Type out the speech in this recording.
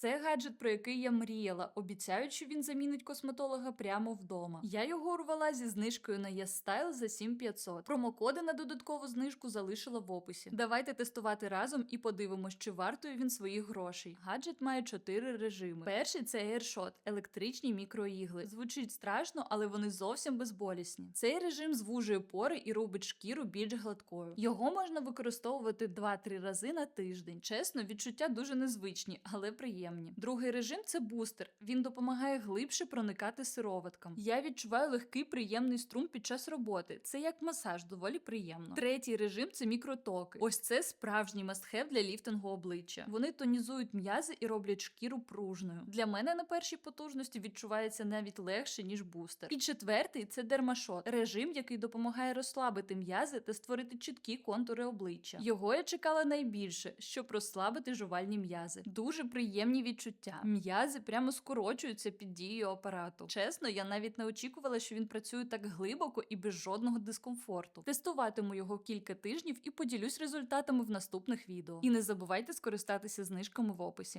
Це гаджет, про який я мріяла, обіцяють, що він замінить косметолога прямо вдома. Я його урвала зі знижкою на YesStyle за 7500. Промокоди на додаткову знижку залишила в описі. Давайте тестувати разом і подивимось, чи вартує він своїх грошей. Гаджет має чотири режими. Перший це AirShot – електричні мікроігли. Звучить страшно, але вони зовсім безболісні. Цей режим звужує пори і робить шкіру більш гладкою. Його можна використовувати 2-3 рази на тиждень. Чесно, відчуття дуже незвичні, але приємні. Другий режим це бустер. Він допомагає глибше проникати сироваткам. Я відчуваю легкий приємний струм під час роботи. Це як масаж, доволі приємно. Третій режим це мікротоки. Ось це справжній мастхев для ліфтингу обличчя. Вони тонізують м'язи і роблять шкіру пружною. Для мене на першій потужності відчувається навіть легше ніж бустер. І четвертий це дермашот, режим, який допомагає розслабити м'язи та створити чіткі контури обличчя. Його я чекала найбільше, щоб розслабити жувальні м'язи. Дуже приємні відчуття. М'язи прямо скорочуються під дією апарату. Чесно, я навіть не очікувала, що він працює так глибоко і без жодного дискомфорту. Тестуватиму його кілька тижнів і поділюсь результатами в наступних відео. І не забувайте скористатися знижками в описі.